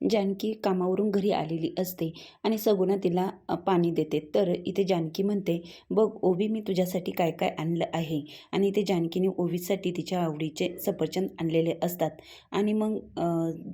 जानकी कामावरून घरी आलेली असते आणि सगुणा तिला पाणी देते. तर इथे जानकी म्हणते बघ ओवी मी तुझ्यासाठी काय काय आणलं आहे? आणि इथे जानकीने ओवीसाठी तिच्या आवडीचे सफरचंद आणलेले असतात. आणि मग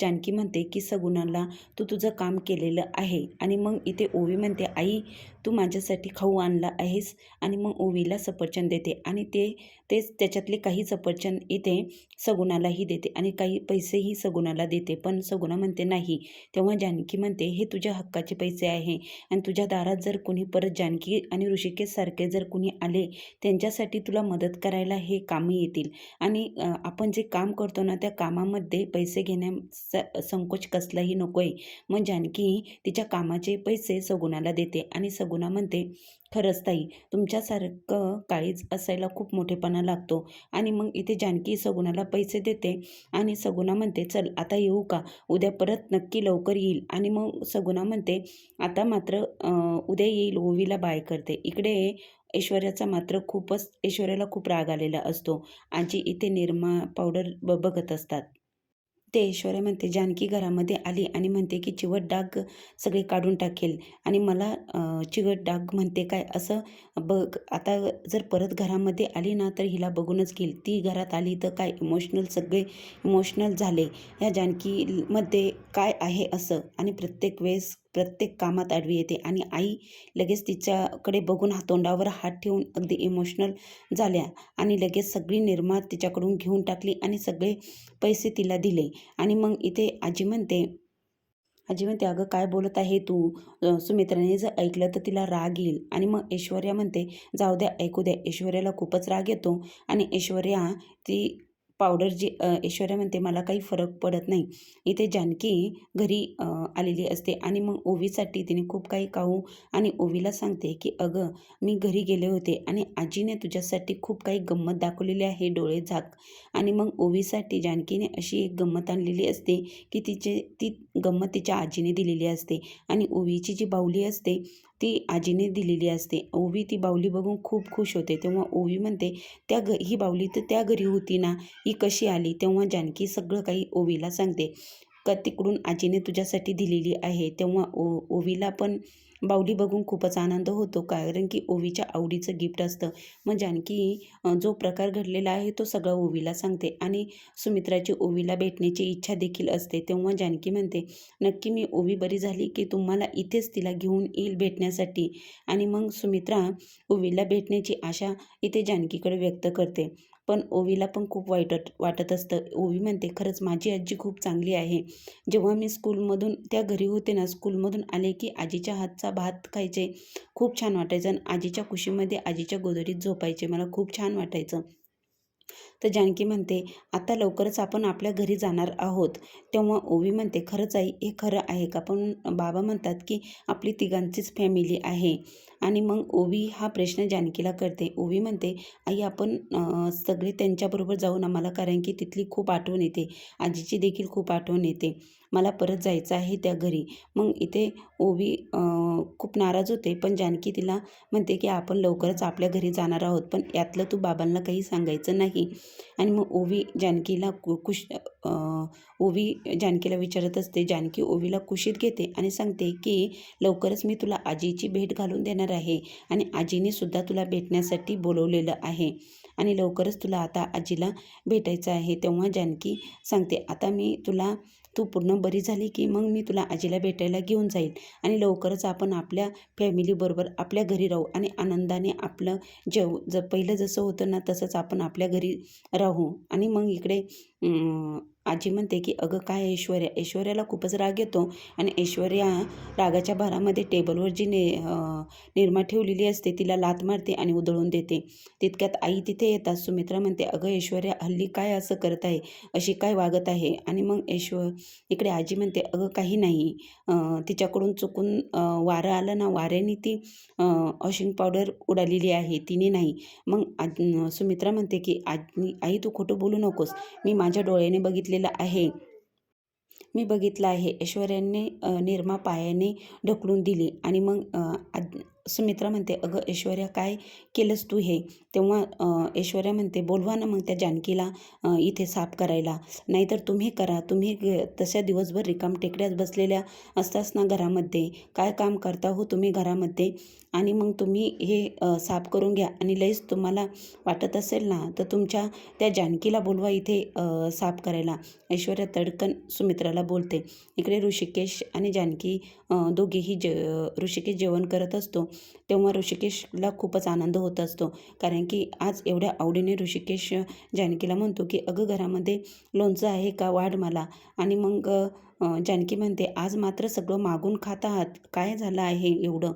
जानकी म्हणते की सगुणाला तू तुझं काम केलेलं आहे. आणि मग इथे ओवी म्हणते आई तू माझ्यासाठी खाऊ आणला आहेस. आणि मग ओवीला सफरचंद देते. आणि ते तेच त्याच्यातले काही सफरचंद इथे सगुणालाही देते आणि काही पैसेही सगुणाला देते. पण सगुणा म्हणते नाही तेव्हा जानकी म्हणते हे तुझ्या हक्काचे पैसे आहे आणि तुझ्या दारात जर कोणी परत जानकी आणि ऋषिकेशसारखे जर कोणी आले त्यांच्यासाठी तुला मदत करायला हे कामं येतील. आणि आपण जे काम करतो ना त्या कामामध्ये पैसे घेण्या संकोच कसलाही नको आहे मग जानकी तिच्या कामाचे पैसे सगुणाला देते आणि सगुणा म्हणते खरंच ताई तुमच्यासारखं काळीज असायला खूप मोठेपणा लागतो. आणि मग इथे जानकी सगुणाला पैसे देते आणि सगुणा म्हणते चल आता येऊ का? उद्या परत नक्की लवकर येईल. आणि मग सगुणा म्हणते आता मात्र उद्या येईल ओवीला बाय करते. इकडे ऐश्वर्याचा मात्र खूपच ऐश्वर्याला खूप राग आलेला असतो. आजी इथे निरमा पावडर ब बघत असतात. ते ऐश्वर्या म्हणते जानकी घरामध्ये आली आणि म्हणते की चिवट डाग सगळे काढून टाकेल आणि मला चिवट डाग म्हणते काय असं बघ आता जर परत घरामध्ये आली ना तर हिला बघूनच घेईल. ती घरात आली तर काय इमोशनल सगळे इमोशनल झाले. ह्या जानकीमध्ये काय आहे असं आणि प्रत्येक वेळेस प्रत्येक कामात आडवी येते आणि आई लगेच तिच्याकडे बघून हा तोंडावर हात ठेवून अगदी इमोशनल झाल्या आणि लगेच सगळी निर्मा तिच्याकडून घेऊन टाकली आणि सगळे पैसे तिला दिले. आणि मग इथे आजी म्हणते आजी म्हणते अगं काय बोलत आहे तू? सुमित्राने जर ऐकलं तर तिला राग येईल. आणि मग ऐश्वर्या म्हणते जाऊ द्या ऐकू द्या. ऐश्वर्याला खूपच राग येतो आणि ऐश्वर्या ती पावडर जी ऐश्वर्या म्हणते मला काही फरक पडत नाही. इथे जानकी घरी आलेली असते आणि मग ओवीसाठी तिने खूप काही खाऊ आणि ओवीला सांगते की अगं मी घरी गेले होते आणि आजीने तुझ्यासाठी खूप काही गंमत दाखवलेली आहे डोळे झाक. आणि मग ओवीसाठी जानकीने अशी एक गंमत आणलेली असते की तिचे ती गंमत तिच्या आजीने दिलेली असते आणि ओवीची जी बाहुली असते ती आजीने दिलेली असते. ओवी ती बाहुली बघून खूप खुश होते. तेव्हा ओवी म्हणते त्या घ ही बाहुली तर त्या घरी होती ना? ही कशी आली? तेव्हा जानकी सगळं काही ओवीला सांगते. का तिकडून आजीने तुझ्यासाठी दिलेली आहे. तेव्हा ओ ओवीला पण बाहुली बघून खूपच आनंद होतो. कारण की ओवीच्या आवडीचं गिफ्ट असतं. म्हणजे मग जानकी जो प्रकार घडलेला आहे तो सगळा ओवीला सांगते. आणि सुमित्राची ओवीला भेटण्याची इच्छा देखील असते. तेव्हा जानकी म्हणते नक्की मी ओवी बरी झाली की तुम्हाला इथेच तिला घेऊन येईल भेटण्यासाठी. आणि मग सुमित्रा ओवीला भेटण्याची आशा इथे जानकीकडे व्यक्त करते. पण ओवीला पण खूप वाईट वाटत असतं. ओवी म्हणते खरंच माझी आजी खूप चांगली आहे. जेव्हा मी स्कूलमधून त्या घरी होते ना स्कूलमधून आले की आजीच्या हातचा भात खायचे. खूप छान वाटायचं आणि आजीच्या कुशीमध्ये आजीच्या गोदडीत झोपायचे. मला खूप छान वाटायचं. तर जानकी म्हणते आता लवकरच आपण आपल्या घरी जाणार आहोत. तेव्हा ओवी म्हणते खरंच आई हे खरं आहे का? पण बाबा म्हणतात की आपली तिघांचीच फॅमिली आहे. आणि मग ओवी हा प्रश्न जानकीला करते. ओवी म्हणते आई आपण सगळे त्यांच्याबरोबर जाऊन आम्हाला कारण की तिथली खूप आठवण येते. आजीची देखील खूप आठवण येते. मला परत जायचं आहे त्या घरी. मग इथे ओवी खूप नाराज होते पण जानकी तिला म्हणते की आपण लवकरच आपल्या घरी जाणार आहोत पण यातलं तू बाबांना काही सांगायचं नाही. आणि मग ओवी जानकीला कु कुश ओवी जानकीला विचारत असते. जानकी ओवीला कुशीत घेते आणि सांगते की लवकरच मी तुला आजीची भेट घालून देणार आहे आणि आजीने सुद्धा तुला भेटण्यासाठी बोलवलेलं आहे आणि लवकरच तुला आता आजीला भेटायचं आहे. तेव्हा जानकी सांगते आता मी तुला तू पूर्ण बरी झाली की मग मी तुला आजीला भेटायला घेऊन जाईल आणि लवकरच आपण आपल्या फॅमिलीबरोबर आपल्या घरी राहू आणि आनंदाने आपलं जेव ज पहिलं जसं होतं ना तसंच आपण आपल्या घरी राहू आणि मग इकडे आजी म्हणते की अगं काय ऐश्वर्या? ऐश्वर्याला खूपच राग येतो आणि ऐश्वर्या रागाच्या भारामध्ये टेबलवर जी ने निर्मा ठेवलेली असते तिला लात मारते आणि उधळून देते. तितक्यात आई तिथे येतात. सुमित्रा म्हणते अगं ऐश्वर्या हल्ली काय असं करत आहे? अशी काय वागत आहे? आणि मग ऐश्वर इकडे आजी म्हणते अगं काही नाही. तिच्याकडून चुकून वारं आलं ना वाऱ्याने ती वॉशिंग पावडर उडालेली आहे. तिने नाही. मग आज सुमित्रा म्हणते की आज आई तू खोटं बोलू नकोस. मी माझ्या डोळ्याने घेतलेलं आहे. मी बघितलं आहे. ऐश्वर्याने निरमा पायाने ढकलून दिली आणि मग अ, सुमित्रा म्हणते अगं ऐश्वर्या काय केलंस तू हे? तेव्हा ऐश्वर्या म्हणते बोलवा ना मग त्या जानकीला इथे साफ करायला. नाहीतर तुम्ही करा. तुम्ही तशा दिवसभर रिकाम टेकड्यात बसलेल्या असताच ना घरामध्ये. काय काम करता हो तुम्ही घरामध्ये? आणि मग तुम्ही हे साफ करून घ्या. आणि लईच तुम्हाला वाटत असेल ना तर तुमच्या त्या जानकीला बोलवा इथे साफ करायला. ऐश्वर्या तडकन सुमित्राला बोलते इकडे ऋषिकेश आणि जानकी दोघेही जे ऋषिकेश जेवण करत असतो. तेव्हा ऋषिकेशला खूपच आनंद होत असतो. कारण की आज एवढ्या आवडीने ऋषिकेश जानकीला म्हणतो की अगं घरामध्ये लोणचं आहे का? वाढ मला. आणि मग जानकी म्हणते आज मात्र सगळं मागून खात आहात. काय झालं आहे एवढं?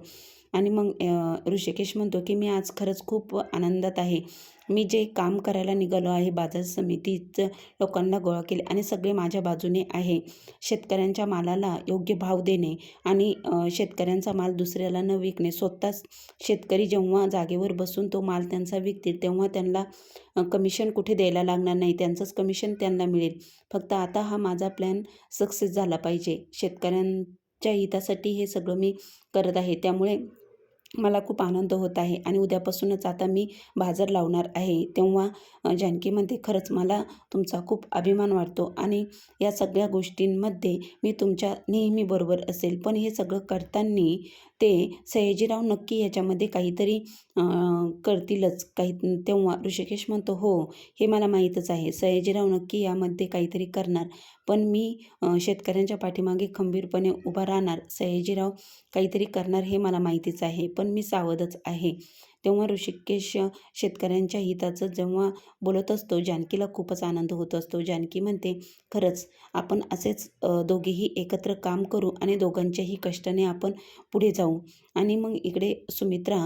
आणि मग ऋषिकेश म्हणतो की मी आज खरंच खूप आनंदात आहे. मी जे काम करायला निघालो आहे बाजार समितीचं लोकांना गोळा केले आणि सगळे माझ्या बाजूने आहे. शेतकऱ्यांच्या मालाला योग्य भाव देणे आणि शेतकऱ्यांचा माल दुसऱ्याला न विकणे स्वतःच शेतकरी जेव्हा जागेवर बसून तो माल त्यांचा विकतील तेव्हा त्यांना कमिशन कुठे द्यायला लागणार नाही त्यांचंच कमिशन त्यांना मिळेल. फक्त आता हा माझा प्लॅन सक्सेस झाला पाहिजे. शेतकऱ्यांच्या हितासाठी हे सगळं मी करत आहे. त्यामुळे मला खूप आनंद होत आहे आणि उद्यापासूनच आता मी बाजार लावणार आहे. तेव्हा जानकीमध्ये जानकी म्हणते खरंच मला तुमचा खूप अभिमान वाटतो आणि या सगळ्या गोष्टींमध्ये मी तुमच्या नेहमी बरोबर असेल. पण हे सगळं करताना ते सयाजीराव नक्की याच्यामध्ये काहीतरी करतीलच. काही तेव्हा ऋषिकेश म्हणतो हो हे मला माहीतच आहे. सयाजीराव नक्की यामध्ये काहीतरी करणार. पण मी शेतकऱ्यांच्या पाठीमागे खंबीरपणे उभा राहणार सयाजीराव काहीतरी करणार हे मला माहितीच आहे. पण मी सावधच आहे. तेव्हा ऋषिकेश शेतकऱ्यांच्या हिताचं जेव्हा बोलत असतो जानकीला खूपच आनंद होत असतो. जानकी म्हणते खरंच आपण असेच दोघेही एकत्र काम करू आणि दोघांच्याही कष्टाने आपण पुढे जाऊ. आणि मग इकडे सुमित्रा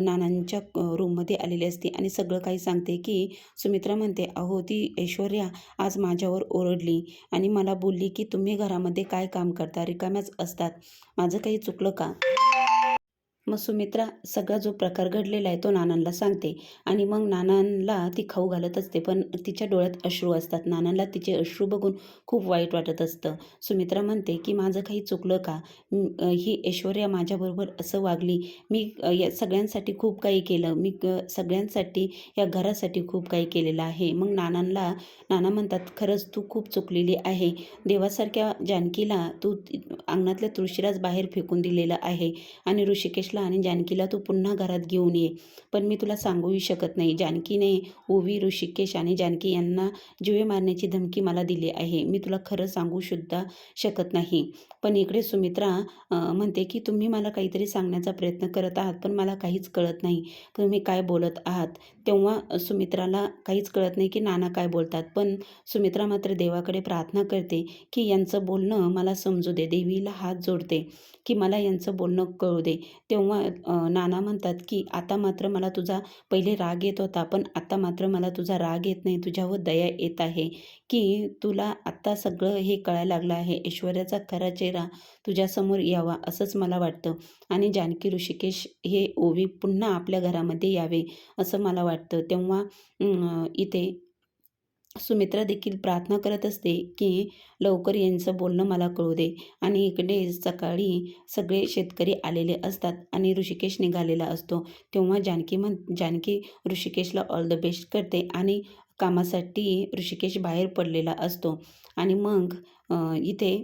नानांच्या रूममध्ये आलेली असते आणि सगळं काही सांगते की सुमित्रा म्हणते अहो ती ऐश्वर्या आज माझ्यावर ओरडली आणि मला बोलली की तुम्ही घरामध्ये काय काम करता? रिकाम्याच असतात. माझं काही चुकलं का? मग सुमित्रा सगळा जो प्रकार घडलेला आहे तो नानांना सांगते. आणि मग नानांना ती खाऊ घालत असते पण तिच्या डोळ्यात अश्रू असतात. नानांना तिचे अश्रू बघून खूप वाईट वाटत असतं. सुमित्रा म्हणते की माझं काही चुकलं का? ही ऐश्वर्या माझ्याबरोबर असं वागली. मी या सगळ्यांसाठी खूप काही केलं. मी सगळ्यांसाठी या घरासाठी खूप काही केलेलं आहे. मग नानांना नाना म्हणतात खरंच तू खूप चुकलेली आहे. देवासारख्या जानकीला तू अंगणातल्या तुळशीलाच बाहेर फेकून दिलेलं आहे. आणि ऋषिकेशला आणि जानकीला तू पुन्हा घरात घेऊन ये. पण मी तुला सांगूही शकत नाही. जानकीने ओवी ऋषिकेश आणि जानकी यांना जीवे मारण्याची धमकी मला दिली आहे. मी तुला खरं सांगू सुद्धा शकत नाही. पण इकडे सुमित्रा म्हणते की तुम्ही मला काहीतरी सांगण्याचा प्रयत्न करत आहात पण मला काहीच कळत नाही. तुम्ही काय बोलत आहात? तेव्हा सुमित्राला काहीच कळत नाही की नाना काय बोलतात. पण सुमित्रा मात्र देवाकडे प्रार्थना करते की यांचं बोलणं मला समजू दे. देवीला हात जोडते की मला यांचं बोलणं कळू दे. तेव्हा तेव्हा नाना म्हणतात की आता मात्र मला तुझा पहिले राग येत होता पण आता मात्र मला तुझा राग येत नाही तुझ्यावर दया येत आहे की तुला आत्ता सगळं हे कळायला लागलं आहे ऐश्वर्याचा खरा चेहरा तुझ्यासमोर यावा असंच मला वाटतं. आणि जानकी ऋषिकेश हे ओवी पुन्हा आपल्या घरामध्ये यावे असं मला वाटतं. तेव्हा इथे सुमित्रा देखील प्रार्थना करत असते की लवकर यांचं बोलणं मला कळू दे. आणि इकडे सकाळी सगळे शेतकरी आलेले असतात आणि ऋषिकेश निघालेला असतो. तेव्हा जानकी म्हण जानकी ऋषिकेशला ऑल द बेस्ट करते आणि कामासाठी ऋषिकेश बाहेर पडलेला असतो. आणि मग इथे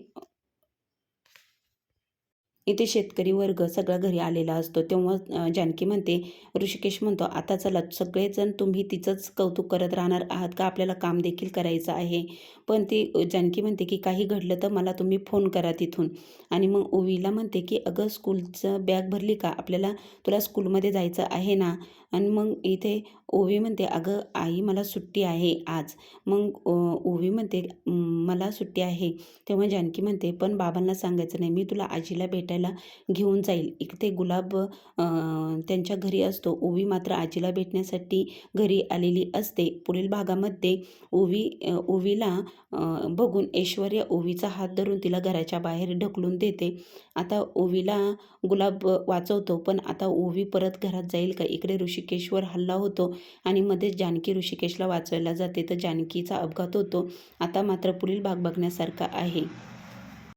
इथे शेतकरी वर्ग सगळा घरी आलेला असतो. तेव्हा जानकी म्हणते ऋषिकेश म्हणतो आता चला सगळेजण तुम्ही तिचंच कौतुक करत राहणार आहात का? आपल्याला काम देखील करायचं आहे. पण ती जानकी म्हणते की काही घडलं तर मला तुम्ही फोन करा तिथून. आणि मग ओवीला म्हणते की अगं स्कूलचं बॅग भरली का? आपल्याला तुला स्कूलमध्ये जायचं आहे ना? आणि मग इथे ओवी म्हणते अगं आई मला सुट्टी आहे आज. मग ओ ओवी म्हणते मला सुट्टी आहे. तेव्हा जानकी म्हणते पण बाबांना सांगायचं नाही मी तुला आजीला भेटायला घेऊन जाईल. इथे गुलाब त्यांच्या घरी असतो. ओवी मात्र आजीला भेटण्यासाठी घरी आलेली असते. पुढील भागामध्ये ओवी ओवीला बघून ऐश्वर्या ओवीचा हात धरून तिला घराच्या बाहेर ढकलून देते. आता ओवीला गुलाब वाचवतो पण आता ओवी परत घरात जाईल का? इकडे ऋषी ऋषिकेशवर हल्ला होतो आणि मध्येच जानकी ऋषिकेशला वाचवायला जाते. तर जानकीचा अपघात होतो. आता मात्र पुढील भाग बघण्यासारखा आहे.